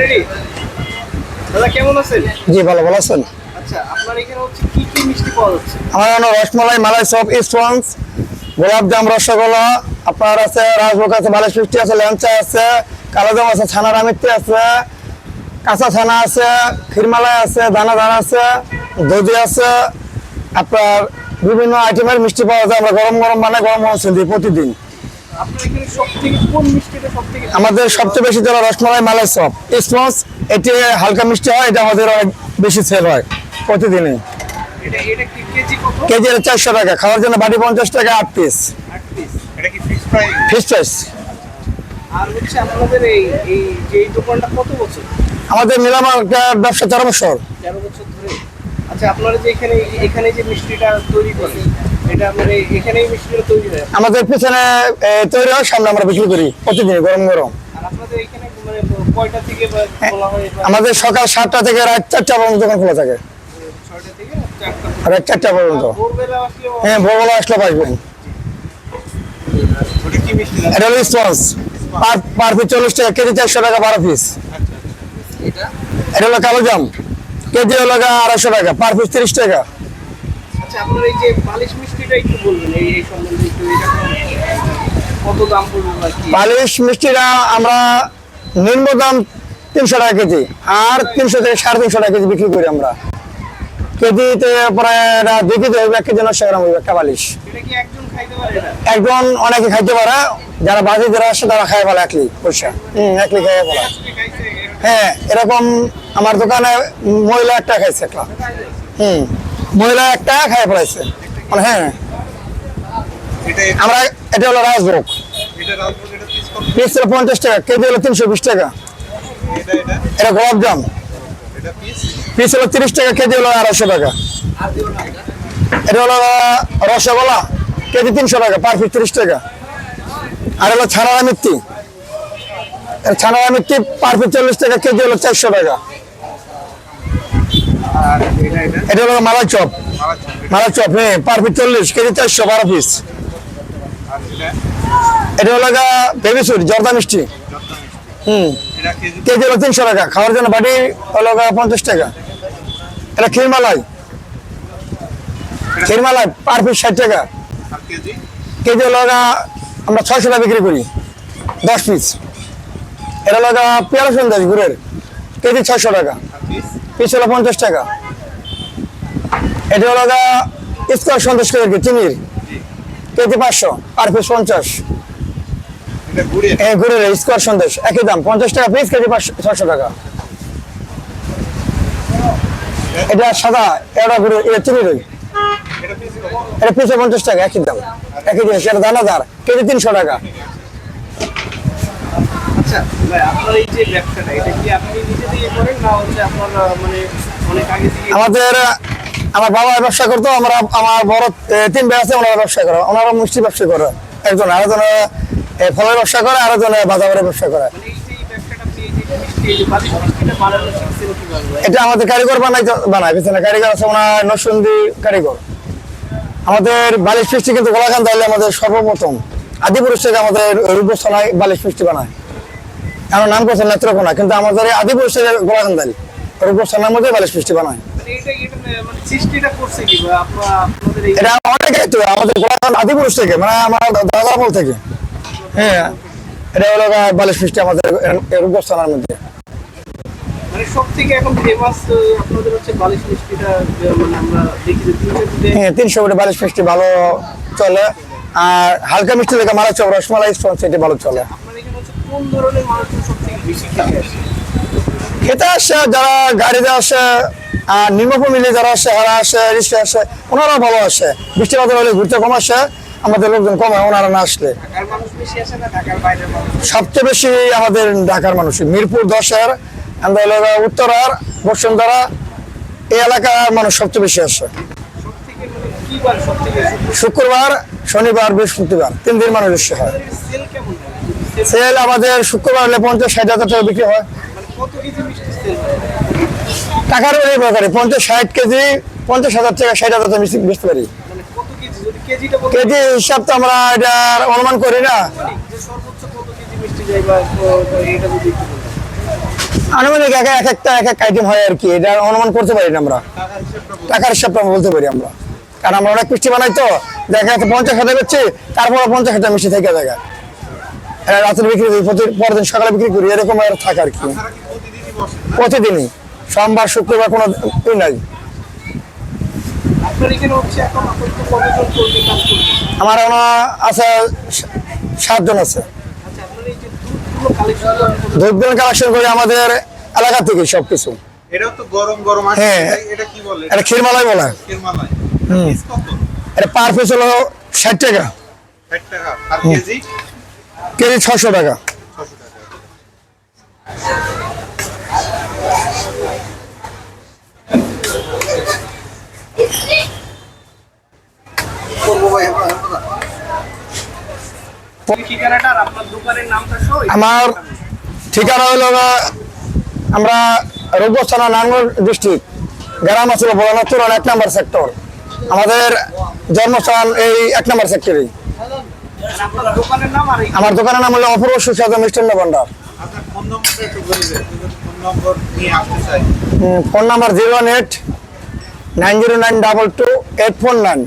Ready দাদা কেমন আছেন? জি ভালো ভালো আছেন? আচ্ছা আপনার এখানে হচ্ছে কি কি মিষ্টি পাওয়া যাচ্ছে? আমার এখানে রসমালাই মালাই সব গোলাপজাম রসগোল্লা আপনার আছে রাজভোগ আছে বালিশ মিষ্টি আছে ল্যাংচা আছে কালোজাম আছে আছে কাঁচা ছানা আছে ক্ষীরমালাই আছে দানা দানা আছে দধি আছে আপনার বিভিন্ন আইটেমের মিষ্টি পাওয়া যায় আমরা গরম গরম মানে গরম গরম প্রতিদিন। আমাদের সবচেয়ে বেশি যেটা রসমালাই মালাই সব স্পঞ্জ এটি হালকা মিষ্টি হয় এটা আমাদের অনেক বেশি সেল হয় কি কেজি চারশো টাকা খাওয়ার জন্য বাটি পঞ্চাশ টাকা আট পিস ফিক্স প্রাইস আর এই এই যে এই দোকানটা কত বছর? আমাদের নিলামার ব্যবসা তেরো বছর ধরে। আচ্ছা আপনারা যে এখানে এখানে যে মিষ্টিটা তৈরি করেন মানে আমাদের পিছনে তৈরি হয় সামনে আমরা বিক্রি করি প্রতিদিন গরম গরম। মানে হয় আমাদের সকাল সাতটা থেকে রাত চারটা পর্যন্ত দোকান খোলা থাকে। চারটা রাত চারটা পর্যন্ত। হ্যাঁ ভোরবেলা আসলে পাইবেন। ওটা কি এটা হলো স্পঞ্জ। পার পিস চল্লিশ টাকা কেজি চারশো টাকা বারো পিস। এটা? হলো কালো জাম। কেজি হলো আড়াইশো টাকা পার পিস তিরিশ টাকা। আচ্ছা আপনার এই যে বালিশ মিষ্টিটা একটু বলবেন এই এই সম্বন্ধে একটু কত দাম পড়বে বা কি? বালিশ মিষ্টিটা আমরা নিম্ন দাম তিনশো টাকা কেজি আর তিনশো থেকে সাড়ে তিনশো টাকা কেজি বিক্রি করি আমরা। কেজিতে প্রায় দুই কেজি হইবে এক কেজি নশো গ্রাম হইবে একটা বালিশ একজন খাইতে পারে অনেকে খাইতে পারে যারা বাজে যারা আসে তারা খায় বলে একলি পয়সা। হম একলি খাইয়ে খাইছে হ্যাঁ এরকম আমার দোকানে মহিলা একটা খাইছে একটা। হুম মহিলা একটা খাইয়ে পড়াইছে। মানে হ্যাঁ। আমরা, এটা হলো রাজভোগ। পিস হলো পঞ্চাশ টাকা, কেজি হলো তিনশো বিশ টাকা। এটা গোলাপজাম পিস হলো তিরিশ টাকা, কেজি হলো আড়াইশো টাকা। এটা হলো রসগোল্লা, কেজি তিনশো টাকা, পার পিস তিরিশ টাকা। আর হলো ছানারা মিত্তি। ছানারা মিত্তি পার পিস চল্লিশ টাকা, কেজি হলো চারশো টাকা। এটা হলো মালাই চপ। আচ্ছা চপ হ্যাঁ পার পিস চল্লিশ, কেজি চারশো বারো পিস এটা হলো বেবি জর্দা মিষ্টি। হুম, কেজি হলো তিনশো টাকা, খাওয়ার জন্য বাটি হলো পঞ্চাশ টাকা। এটা ক্ষীরমালাই। ক্ষীরমালাই পার পিস ষাট টাকা। কেজি হলো আমরা ছয়শো টাকা বিক্রি করি, দশ পিস এটা হলো পেয়ারা সন্দেশ গুড়ের, কেজি ছয়শো টাকা। পিস হলো পঞ্চাশ টাকা। এটা হলো স্কোয়ার সন্দেশ করে চিনির। কেজি পাঁচশো? পার পিস পঞ্চাশ? ঘুরে। এই স্কোয়ার সন্দেশ একই দাম পঞ্চাশ টাকা পিস কেজি পাঁচশো ছয়শো টাকা। এটা সাদা এটা গুড়ের এটা চিনির কত এটা পিসে পঞ্চাশ টাকা একই দাম একই জিনিস এটা দানাদার কেজি তিনশো টাকা। আচ্ছা আপনার এই যে ব্যবসাটা এটা কি আপনি নিজে দিয়ে করেন না হচ্ছে আপনার মানে অনেক আগে থেকে আমাদের আমার বাবা ব্যবসা করতো, আমরা, আমার বড় তিন ভাই আছে, ওনারা ব্যবসা করে। ওনারা মিষ্টি ব্যবসা করে। একজন আরেকজনে ফলের ব্যবসা করে, আরেকজনে বাজারের ব্যবসা করে। মানে? এটা আমাদের কারিগর বানাই বানায়। পিছনে কারিগর আছে ওনার নসন্দি কারিগর। আমাদের বালিশ মিষ্টি কিন্তু গোলাখান তাইলে আমাদের সর্বপ্রথম। আদিপুরুষ থেকে আমাদের রূপস্থানায় বালিশ মিষ্টি বানায়। আমার নাম করছে নেত্রকোনা, কিন্তু আমাদের এই আদি পুরুষ থেকে গোলাখান তাইল রূপস্থানের মধ্যে বালিশ মিষ্টি বানায়। মানে এটা এটা সৃষ্টিটা করছে কি আপনাদের এটা অনেক তো আমাদের গোলাঘাট থেকে মানে আমার দাদা আমল থেকে। হ্যাঁ এটা হলো বালিশ আমাদের মধ্যে। মানে সব থেকে এখন ফেমাস আপনাদের হচ্ছে বালিশ মিষ্টিটা মানে আমরা দেখি যে তিনশো হ্যাঁ তিনশো বালিশ মিষ্টি ভালো চলে আর হালকা মিষ্টি থেকে মারা চপ রসমালাই সেটি ভালো চলে। আপনার এখানে হচ্ছে কোন ধরনের মানুষজন সব থেকে বেশি খেতে আসে? খেতে আসে যারা গাড়িতে আসে আর নিম্ন যারা আসে যারা আসে রিক্সা আসে ওনারা ভালো আসে। বৃষ্টি বাদল হলে ঘুরতে কম আসে আমাদের লোকজন কম হয় ওনারা না আসলে। সবচেয়ে বেশি আমাদের ঢাকার মানুষ মিরপুর দশের উত্তরার বসুন্ধরা এই এলাকার মানুষ সবচেয়ে বেশি আসে। মানে শুক্রবার শনিবার বৃহস্পতিবার তিন দিন মানুষ বেশি হয়। সেল আমাদের শুক্রবার হলে পঞ্চাশ ষাট হাজার টাকা বিক্রি হয়। মানে টাকার এই প্রকারে পঞ্চাশ ষাট কেজি পঞ্চাশ হাজার টাকা ষাট হাজার টাকা বেচতে পারি। মানে কেজি? হিসাব তো আমরা এটা অনুমান করি না। বলতেন। আনুমানিক এক এক একটা এক এক আইটেম হয় আর কি এটা অনুমান করতে পারি না আমরা। টাকার হিসাবটা। বলতে পারি আমরা। কারণ আমরা অনেক মিষ্টি বানাই তো দেখা যাচ্ছে পঞ্চাশ হাজার করছি তারপরে পঞ্চাশ হাজার মিষ্টি থেকে দেখা রাত্রে বিক্রি করি পরের দিন সকালে বিক্রি করি এরকম আর থাকে আর কি প্রতিদিনই। সোমবার শুক্রবার কোনো ই নাই। আমার এখনও আছে সাতজন আছে। আচ্ছা দুধ কালেকশন করি আমাদের এলাকা থেকে সব কিছু এটাও তো গরম গরম হ্যাঁ। এটা- এটা কি বলে? এটা ক্ষীরমালাই বলে। ক্ষীরমালাই। পিস এটা পার পিস হলো ষাট টাকা। ষাট টাকা। আর কেজি? কেজি ছশো টাকা। ছশো টাকা ঠিকানাটা আর আপনার দোকানের নামটা সহ আমার ঠিকানা হলো আমরা রূপস্থানা নাঙ্গল ডিস্ট্রিক্ট গ্রাম আছে বলানো এক নম্বর সেক্টর আমাদের জন্মস্থান এই এক নম্বর সেক্টরে আমার দোকানের নাম হলো অপূর্ব সুস্বাদু মিষ্টান্ন ভান্ডার। Phone number zero one eight nine zero nine double two eight four nine.